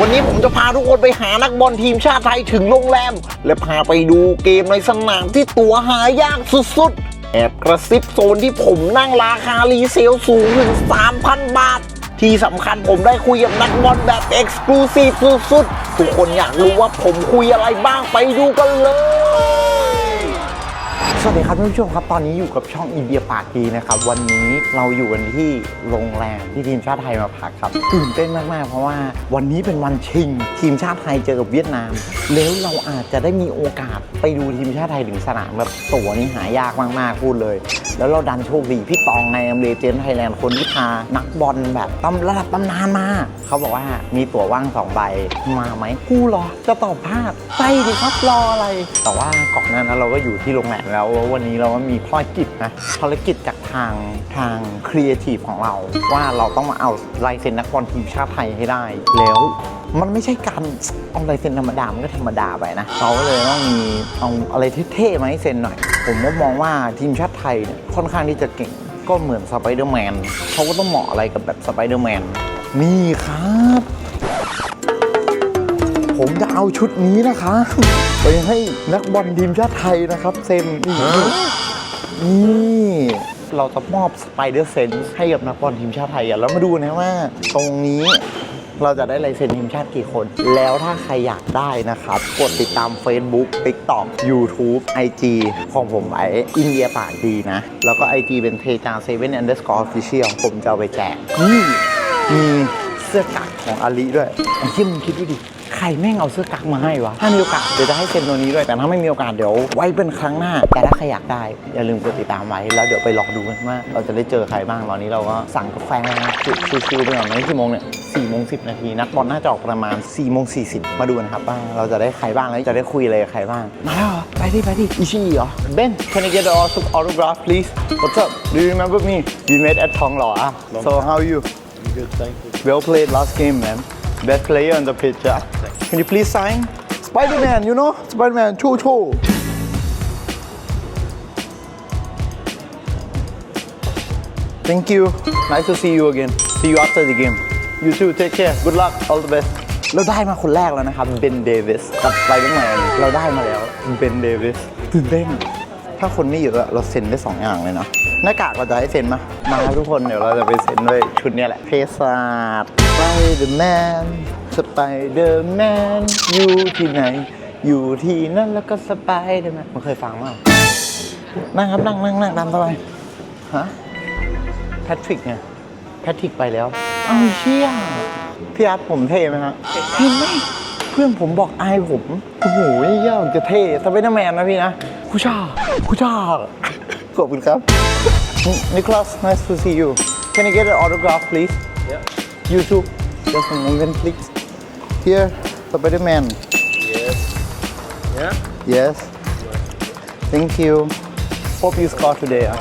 วันนี้ผมจะพาทุกคนไปหานักบอลทีมชาติไทยถึงโรงแรม และพาไปดูเกมในสนามที่ตัวหายากสุดๆ แอบกระซิบโซนที่ผมนั่งราคารีเซลสูงถึง 3,000 บาท ที่สำคัญผมได้คุยกับนักบอลแบบเอ็กซ์คลูซีฟสุดๆ ทุกคนอยากรู้ว่าผมคุยอะไรบ้างไปดูกันเลย สวัสดีครับท่านผู้ชมครับ ตอนนี้อยู่กับช่องอินเดียปากดีนะครับ วันนี้เราอยู่กันที่โรงแรมที่ทีมชาติไทยมาพักครับตื่นเต้นมาก ๆ เพราะว่าวันนี้เป็นวันชิง ทีมชาติไทยเจอกับเวียดนาม แล้วเราอาจจะได้มีโอกาสไปดูทีมชาติไทยถึงสนามแบบตั๋วนี่หายากมาก ๆ พูดเลย แล้วเราดันโชคดีพี่ตองในอเมริเจนไทยแลนด์คนที่พานักบอลแบบตำระดับตำนานมา เขาบอกว่ามีตั๋วว่างสองใบมาไหมกูเหรอจะตอบพลาดไปดิครับรออะไร แต่ว่าก่อนหน้านั้นเราก็อยู่ที่โรงแรมแล้ววันนี้เราก็มีภารกิจนะภารกิจจากทางทางครีเอทีฟของเรา ว่าเราต้องมาเอาลายเซ็นนักบอลทีมชาติไทยให้ได้ แล้วมันไม่ใช่การเอาลายเซ็นธรรมดา มันก็ธรรมดาไปนะเราก็เลยต้องมีเอาอะไรเท่ๆมาให้เซ็นหน่อย ผมก็มองว่าทีมชาติไทยเนี่ยค่อนข้างที่จะเก่งก็เหมือนสไปเดอร์แมนเขาก็ต้องเหมาะอะไรกับแบบสไปเดอร์แมนนี่ครับ เอาชุดนี้นะคะ ไปให้นักบอลทีมชาติไทยนะครับ เซ็นนี่นี่เราจะมอบสไปเดอร์เซนให้กับนักบอลทีมชาติไทยอะแล้วมาดูนะว่า ตรงนี้เราจะได้ลายเซ็นทีมชาติกี่คน แล้วถ้าใครอยากได้นะครับ กดติดตาม Facebook TikTok YouTube IG ของผมไว้อินเดียปากดีนะ แล้วก็ IG เป็นเทจาเซเว่นอันเดอร์สกอร์ฟิเชียลผมจะเอาไปแจกนี่มีเสื้อกั๊กของอาลีด้วยไอ้ที่มึงคิดดูดิ ใครแม่งเอาเสื้อกั๊กมาให้วะ ถ้ามีโอกาสเดี๋ยวจะให้เซ็นตัวนี้ด้วย แต่ถ้าไม่มีโอกาสเดี๋ยวไว้เป็นครั้งหน้า แต่ถ้าใครอยากได้ อย่าลืมกดติดตามไว้ แล้วเดี๋ยวไปรอดูกันว่าเราจะได้เจอใครบ้าง ตอนนี้เราก็สั่งกาแฟชิวๆไปก่อนนะกี่โมงเนี่ยสี่โมงสิบนาทีนักบอลน่าจะออกประมาณ4ี่โมงสี่สิบมาดูนะครับว่าเราจะได้ใครบ้างแล้วจะได้คุยอะไรกับใครบ้าง มาแล้วเหรอไปดิไปดิอิชิเหรอ Ben can I get the auto- autograph please What's up Do you remember me We met at ทองหล่ออะ So how are you Good, thank you. Well played last game, man. Best player on the pitch. ah. Can you please sign? Spider-Man, you know? Spider-Man, Cho Cho. Thank you. Nice to see you again. See you after the game. You too. Take care. Good luck. All the best. เราได้มาคนแรกแล้วนะครับเบนเดวิสกับไ i เดอร์แมนเราได้มาแล้วเบนเดวิสตื่นเต้นถ้าคนไม่เยอะอะเราเซ็นได้สองอย่างเลยเนาะหน้ากากเราจะให้เซ็นมามาทุกคนเดี๋ยวเราจะไปเซ็นด้วยชุดนี้แหละเพศาส ไปเดอร์แมนสไปเดอร์แมนอยู่ที่ไหน อยู่ที่นั่นแล้วก็สไปเดอร์แมนมันเคยฟังมั้ยนั่งครับนั่งนั่งนั่งตามสบายฮะแพทริกไงแพทริกไปแล้วอ้าวเชี่ยพี่อาร์ตผมเท่ไหมฮะเห็นไหมเพื่อนผมบอกอายผมโอ้โหเยี่ยมจะเท่สไปเดอร์แมนนะพี่นะคุชาคุชาขอบคุณครับ Nicholas nice to see you Can I get an autograph please Yeah. You too Just a moment please Here Spider-Man Yes. Yeah? Yes Thank you Hope you score today ah.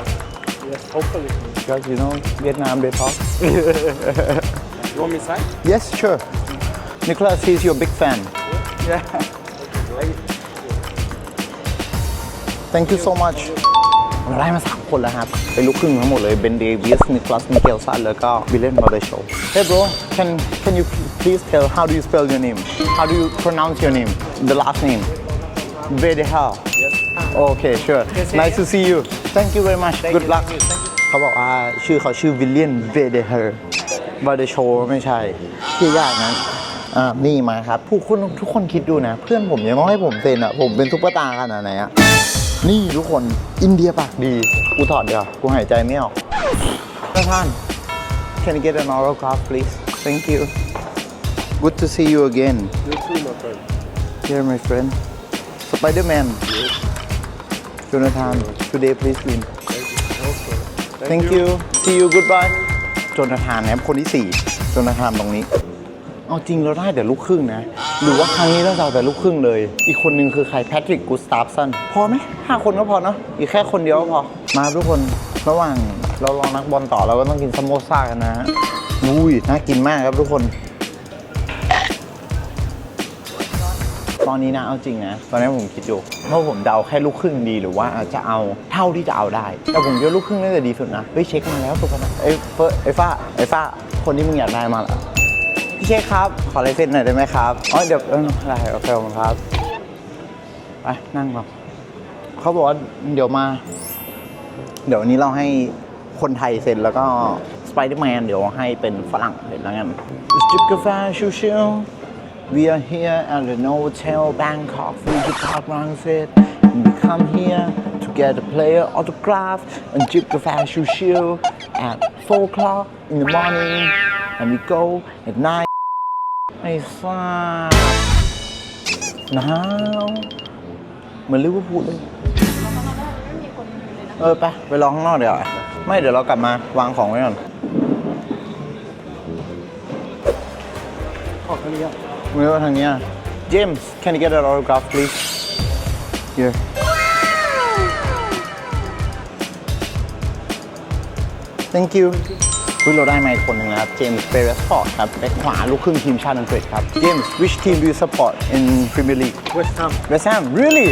Yes, hopefully. Because you know Vietnam they talk You want me to sign? Yes sure Nicholas he's your big fan Yeah. Thank you so much เราได้มา 3 คนแล้วครับ เป็นลูกครึ่งทั้งหมดเลย เบนเดวิสนิคลัสมิเกลสันแล้วก็วิลเลนบาร์เดโช Hey bro can can you please tell how do you spell your name how do you pronounce your name the last name Vedehal Yes. Okay sure nice to see you thank you very much good luck เขาบอกว่าชื่อเขาชื่อวิลเลียนเวเดเฮอร์บาร์เดโชไม่ใช่ที่ยากนั้นอ่านี่มาครับผู้คนทุกคนคิดดูนะ เพื่อนผมยังต้องให้ผมเซ็นอะ ผมเป็นซุปเปอร์สตาร์ขนาดไหนอะ นี่ทุกคนอินเดียปากดี กูถอดเดี๋ยวากูหายใจไม่ออกท่าน Can I get an autograph please Thank you Good to see you again You too, my friend. Here my friend Spider-Man Jonathan Today please win Thank you See you goodbye โจนาธานนะครับคนที่4โจนาธานตรงนี้ เอาจริงเราได้แต่ลูกครึ่งนะ หรือว่าครั้งนี้เราจะเอาแต่ลูกครึ่งเลย อีกคนนึงคือใครแพทริกกูสตาฟสันพอไหมห้าคนก็พอเนาะอีกแค่คนเดียวก็พอ มาทุกคนระหว่างเรารองนักบอลต่อเราก็ต้องกินสโมซ่ากันนะอุ้ยน่ากินมากครับทุกคน ตอนนี้นะเอาจริงนะตอนนี้ผมคิดอยู่ว่าผมเดาแค่ลูกครึ่งดีหรือว่าจะเอาเท่าที่จะเอาได้ แต่ผมคิดว่าลูกครึ่งน่าจะดีสุดนะเฮ้ยเช็คมาแล้วตัวกันนะไอ้เฟิร์สไอ้ฟ้าไอ้ฟ้าคนที่มึงอยากได้มาเหรอ พี่เคครับ ขอลายเซ็นหน่อยได้ไหมครับ อ๋อเดี๋ยวเออได้โอเคขอบคุณครับ ไปนั่งก่อนเขาบอกว่าเดี๋ยวมา เดี๋ยววันนี้เราให้คนไทยเซ็นแล้วก็สไปเดอร์แมนเดี๋ยวให้เป็นฝรั่งเซ็นแล้วกันจิบกาแฟชิวๆ We are here at the Novotel Bangkok Fuji Park Rangsit and we come here to get a player autograph and จิบกาแฟชิวๆ at 4 o'clock in the morning and we go at 9ไอ้ซ่าหนาวเหมือนลิเวอร์พูลเลย เออไปไปรอข้างนอกเดี๋ยวาไม่เดี๋ยวเรากลับมาวางของไว้ก่อนออกทางนี้อะมือว่าทางเนี้ย James can you get an autograph please here thank you คุยเราได้มาอีกคนหนึ่งนะครับเจมส์เปเรสปอร์ตครับแบ็คขวาลูกครึ่งทีมชาติอังกฤษครับ James which team do you support in Premier League West Ham West Ham really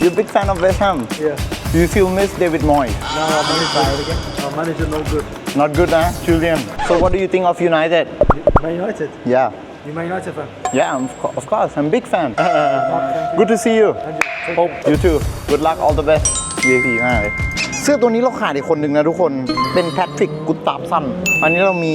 you're a big fan of West Ham Yeah do you feel miss David Moyes now our manager again our manager no good not good นะ Julian so what do you think of United Man United yeah you Man United fan Yeah, of co- of course. I'm a big fan. Good to see you. Hope you too. Good luck. All the best. VIP มากเลยเสื้อตัวนี้เราขาดอีกคนหนึ่งนะทุกคน เป็นแพทริกกุตตาบสัน อันนี้เรามี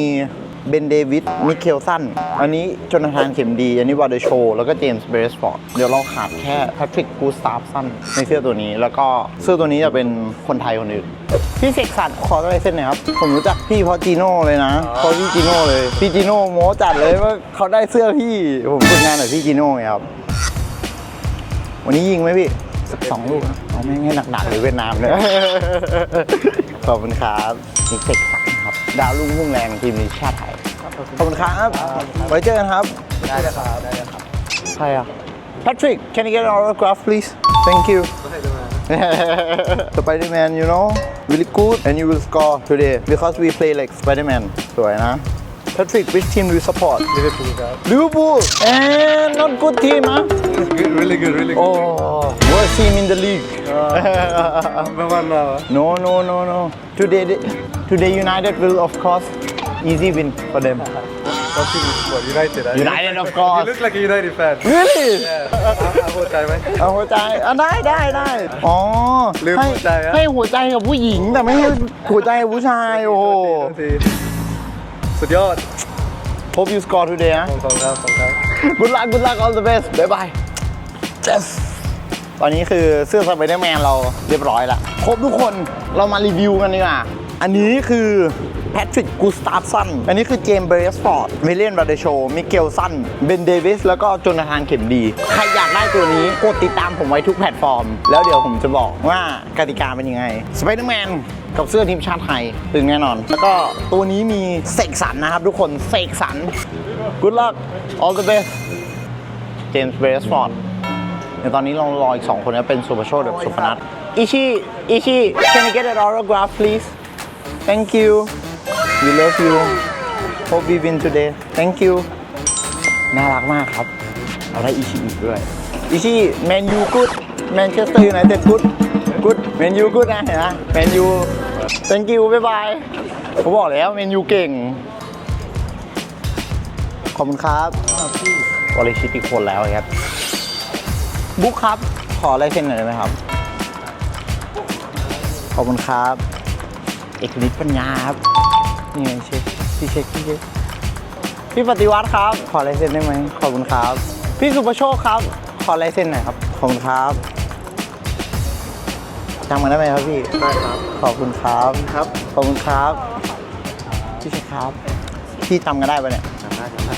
เบนเดวิดมิเคลสัน อันนี้จนทานเข็มดี อันนี้วาเดโช แล้วก็เจมส์เบรสฟอร์ด เดี๋ยวเราขาดแค่แพทริกกุตตาบสันในเสื้อตัวนี้ แล้วก็เสื้อตัวนี้จะเป็นคนไทยคนอื่น พี่เสกสรรขออะไรเส้นหน่อยครับ ผมรู้จักพี่เพราะจีโน่เลยนะเพราะพี่จีโน่เลย พี่จีโน่โม้จัดเลยว่าเขาได้เสื้อพี่ ผมฝึกงานกับพี่จีโน่ไงครับ วันนี้ยิงไหมพี่ สักสองลูกนะเอาไม่ให้หนักๆเลยเวียดนามเลย ขอบคุณครับนี่เสกสรรครับ ดาวรุ่งพุ่งแรงทีมชาติไทย ขอบคุณครับไว้เจอกันครับ ได้เลยครับ ได้เลยครับ ใครอะ Patrick can you get an autograph please thank you Spider-Man you know really good and you will score today because we play like Spider-Man สวยนะ Patrick which team do you support Liverpool ครับ Liverpool and not good team นะ good really good really oh worst team in the league number one now no no no no today today United will of course easy win for them what team is what United United of course you look like a United fan really เอาหัวใจไหมเอาหัวใจอะได้ได้ได้อ๋อลืมให้หัวใจอะให้หัวใจกับผู้หญิงแต่ไม่ให้หัวใจกับผู้ชาย โอ้โหที สุดยอด Hope you score today นะ ของของครับของครับ Good luck Good luck all the best bye bye Yes ตอนนี้คือเสื้อสไปเดอร์แมนเราเรียบร้อยแล้วครบทุกคนเรามารีวิวกันดีกว่า อันนี้คือแพทริกกูสตาฟสัน อันนี้คือเจมส์เบรสฟอร์ดเวเลียนบาเดโชมิเกลสัน เบนเดวิส แล้วก็โจนาธานเข็มดี ใครอยากได้ตัวนี้ กดติดตามผมไว้ทุกแพลตฟอร์ม แล้วเดี๋ยวผมจะบอกว่ากติกาเป็นยังไง สไปเดอร์แมน กับเสื้อทีมชาติไทยตึงแน่นอน แล้วก็ตัวนี้มีเสกสรรนะครับทุกคนเสกสรร Good luck all the best เจมส์เบรสฟอร์ดเดี๋ยวตอนนี้เรารออีก 2 คนนะเป็นสุภโชตกับสุพนัทอิชิอิชิ can I get an autograph please thank you we love you hope we win today thank you น่ารักมากครับ เอาได้อิชิอีกด้วย อิชิแมนยูกูดแมนเชสเตอร์ยูไนเต็ดกูดกูดแมนยูกูดนะเห็นไหมแมนยู thank you บ๊ายบายผมบอกแล้วแมนยูเก่ง ขอบคุณครับวอลเลชิตอีกคนแล้วครับ บุ๊คครับ ขอลายเซ็นหน่อยได้ไหมครับ ขอบคุณครับ เอกฤทธิ์ปัญญาครับ นี่ไงเช็คพี่เช็คพี่เช็คพี่ปฏิวัติครับ ขอลายเซ็นได้ไหมขอบคุณครับ พี่สุประโชคครับ ขอลายเซ็นหน่อยครับ ขอบคุณครับจำกันได้ไหมครับพี่ ได้ครับ ขอบคุณครับ ครับ ขอบคุณครับ พี่เช็คครับ พี่จำกันได้ปะเนี่ยได้ครับ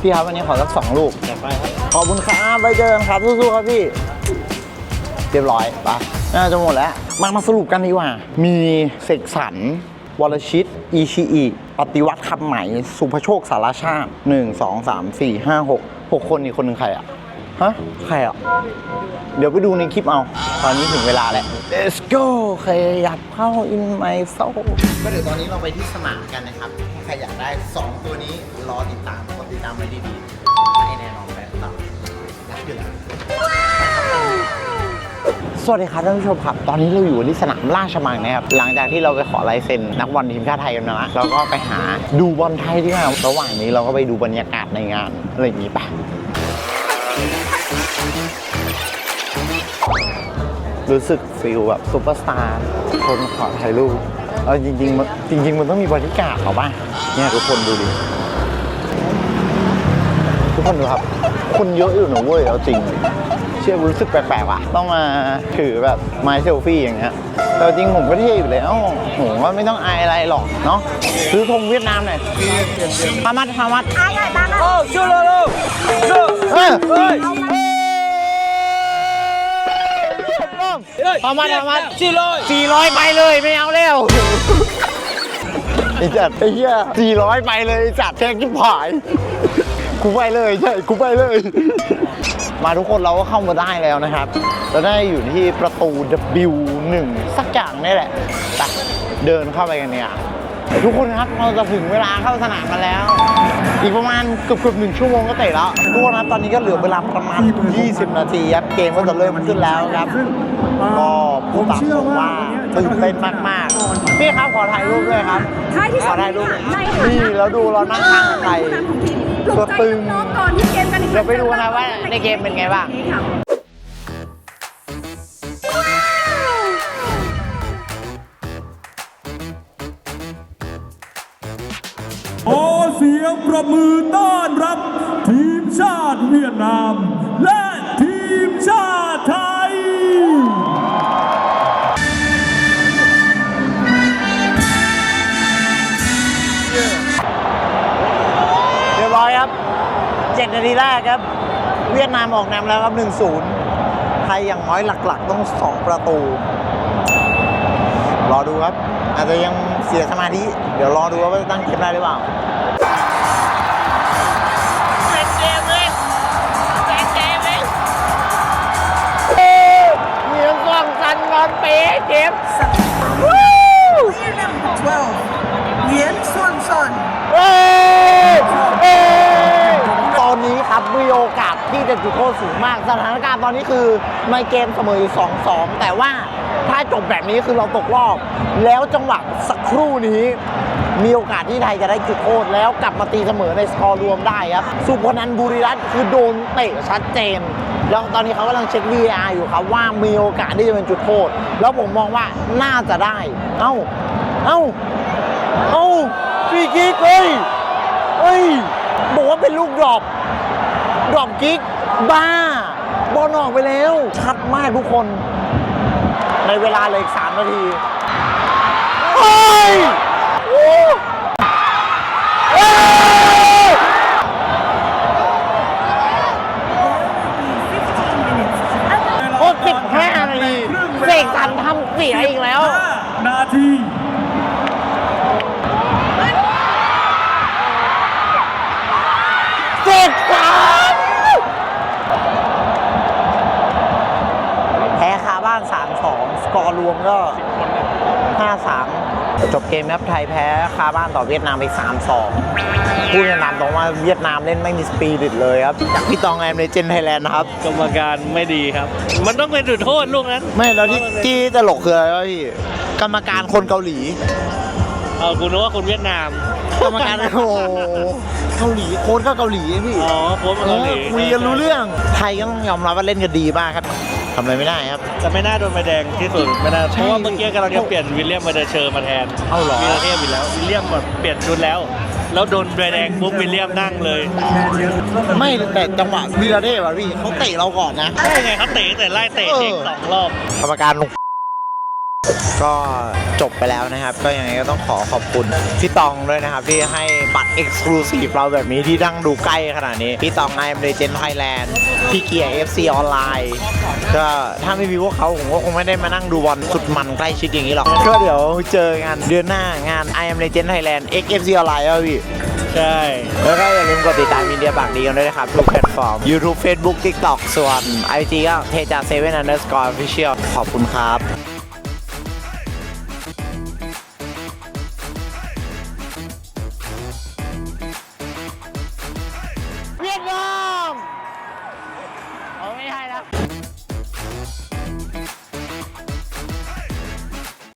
พี่ครับวันนี้ขอสักสองลูกจัดไปครับ ขอบคุณครับไปเจอกันครับสู้ๆครับพี่ เรียบร้อยไปน่าจะหมดแล้ว มามาสรุปกันดีกว่า มีเสกสรรวรชิต อีชีอีปฏิวัติคำใหม่ สุภโชคสารชาติหนึ่งสองสามสี่ห้าหกหกคนอีกคนหนึ่งใครอะ ฮะ ใครอะ เดี๋ยวไปดูในคลิปเอา ตอนนี้ถึงเวลาแล้ว let's go ขยับเข้า in my soul ก็เดี๋ยวตอนนี้เราไปที่สนามกันนะครับ ใครอยากได้ 2 ตัวนี้รอติดตามกดติดตามไว้ดีๆให้แน่นอนแบบตับอยากอยู่แล้วสวัสดีครับท่านผู้ชมครับ ตอนนี้เราอยู่ที่สนามราชมังนะครับ หลังจากที่เราไปขอลายเซ็นนักบอลทีมชาติไทยกันมาเราก็ไปหาดูบอลไทยที่งานระหว่างนี้เราก็ไปดูบรรยากาศในงานอะไรอย่างนี้ปะ รู้สึกฟิลแบบซูเปอร์สตาร์คนขอถ่ายรูปเออจริงๆมันจริง ๆ มันต้องมีบริการดเหรอป่ะเนี่ยทุกคนดูดิ ทุกคนดูครับ คนเยอะอยู่นะเว้ยเอาจริง เชื่อรู้สึกแปลกๆว่ะ ต้องมาถือแบบไม้เซลฟี่อย่างเงี้ยแต่จริงผมก็เท่อยู่แล้วผมว่าไม่ต้องอายอะไรหรอกเนาะซื้อธงเวียดนามหน่อยพามัดพามัดโอ้ชูโลโลชูเฮ้ย เฮ้ยพามัดพามัดชิโร่สี่ร้อยไปเลยไม่เอาแล้วไอ้จัดไอ้เหี้ยสี่ร้อยไปเลยไอ้จัดแทงที่ผายกูไปเลยใช่กูไปเลย มาทุกคนเราก็เข้ามาได้แล้วนะครับเราได้อยู่ที่ประตู W1 สักอย่างนี่แหละไปเดินเข้าไปกันเนี่ยทุกคนครับเราจะถึงเวลาเข้าสนามกันแล้ว อีกประมาณเกือบเกือบหนึ่งชั่วโมงก็เตะแล้วทุกคนครับตอนนี้ก็เหลือเวลาประมาณ 20 นาทีครับเกมก็จะเริ่มขึ้นแล้วครับ ก็พูดตามตรงว่าตื่นเต้นมากๆพี่ครับขอถ่ายรูปด้วยครับท้ายที่ขสุอดถ่ายรูปในฐานี่นะแล้วดูเรานั่งข้างใครปลุกใจน้องๆก่อนที่เกมกันอีกเดี๋ยวไปดูนะว่าในเกมเป็นไงบ้าง นี้ค่ะขอเสียงประมือต้อนรับ ทีมชาติเวียดนาม และ นาทีแรกครับ เวียดนามออกนำแล้วครับ 1-0 ไทยอย่างน้อยหลักๆ ต้อง 2 ประตู รอดูครับ อาจจะยังเสียสมาธิ เดี๋ยวรอดูว่าจะตั้งเกมได้หรือเปล่าเป็นเกมเลยเป็นเกมเลยเหนียวกองสันบอลเป๊ะเจ็บ12 Nguyen Xuân Xuân นนี้ครับมีโอกาสที่จะจุดโทษสูงมาก สถานการณ์ตอนนี้คือในเกมเสมออยู่ 2-2 แต่ว่าถ้าจบแบบนี้คือเราตกรอบ แล้วจังหวะสักครู่นี้มีโอกาสที่ไทยจะได้จุดโทษแล้วกลับมาตีเสมอในสกอร์รวมได้ครับ สุพนันบุรีรัตน์คือโดนเตะชัดเจน แล้วตอนนี้เขากำลังเช็ค VAR อยู่ครับว่ามีโอกาสที่จะเป็นจุดโทษ แล้วผมมองว่าน่าจะได้ เอ้า เอ้า เอ้าฟรีคิกเฮ้ยเฮ้ยบอกว่าเป็นลูกดรอป ดรอปกิกบ้า บอลออกไปแล้ว ชัดมากทุกคน ในเวลาเหลยอีกสามนาที เฮ้ยโอ้เฮ้ยครบ15นาทีเสกสรรทำเสียอีกแล้ว5นาที จบเกมครับไทยแพ้คาบ้านต่อเวียดนามไป 3-2พูดกันตามตรงว่าเวียดนามเล่นไม่มีสปีริตเลยครับ จากพี่ตองแอมในเจนไทยแลนด์นะครับ กรรมการไม่ดีครับ มันต้องเป็นจุดโทษลูกนั้น ไม่แล้วที่ที่ตลกคืออะไรวะพี่กรรมการคนเกาหลีเออกูนึกว่าคนเวียดนาม กรรมการโอ้โหเกาหลีโค้ชก็เกาหลีพี่อ๋อโค้ชเป็นเกาหลีคุยกันรู้เรื่องไทยก็ต้องยอมรับว่าเล่นกันดีมากครับ ทำอะไรไม่ได้ครับแต่ไม่น่าโดนใบแดงที่สุดไม่น่าใช่เพราะว่าเมื่อกี้กำลังจะเปลี่ยนวิลเลียมมาเดเชอร์มาแทนเอาเหรอ วิลเลียมอีกแล้ววิลเลียมแบบเปลี่ยนชุดแล้ว แล้วโดนใบแดงปุ๊บวิลเลียมนั่งเลยไม่แต่จังหวะวิลาเด้ว่ะพี่เขาเตะเราก่อนนะใช่ไงเขาเตะตั้งแต่ไล่เตะเด็กเออสองรอบกรรมการลง ก็จบไปแล้วนะครับ ก็ยังไงก็ต้องขอขอบคุณพี่ตองด้วยนะครับ ที่ให้บัตร Exclusive เราแบบนี้ที่นั่งดูใกล้ขนาดนี้ พี่ตองไอเมเจนไทยแลนด์พี่เกียร์ FC ออนไลน์ก็ถ้าไม่มีพวกเขาผมก็คงไม่ได้มานั่งดูบอลสุดมันใกล้ชิดอย่างนี้หรอกก็เดี๋ยวเจอกันเดือนหน้างาน I am Legend Thailand XFC ออนไลน์อะพี่ใช่ แล้วก็อย่าลืมกดติดตามมินเดียปากดีกันด้วยนะครับ ทุกแพลตฟอร์ม YouTube Facebook TikTok ส่วน IG ก็เทจาเซเว่นอันเดอร์สกอร์ฟิเชียลขอบคุณครับ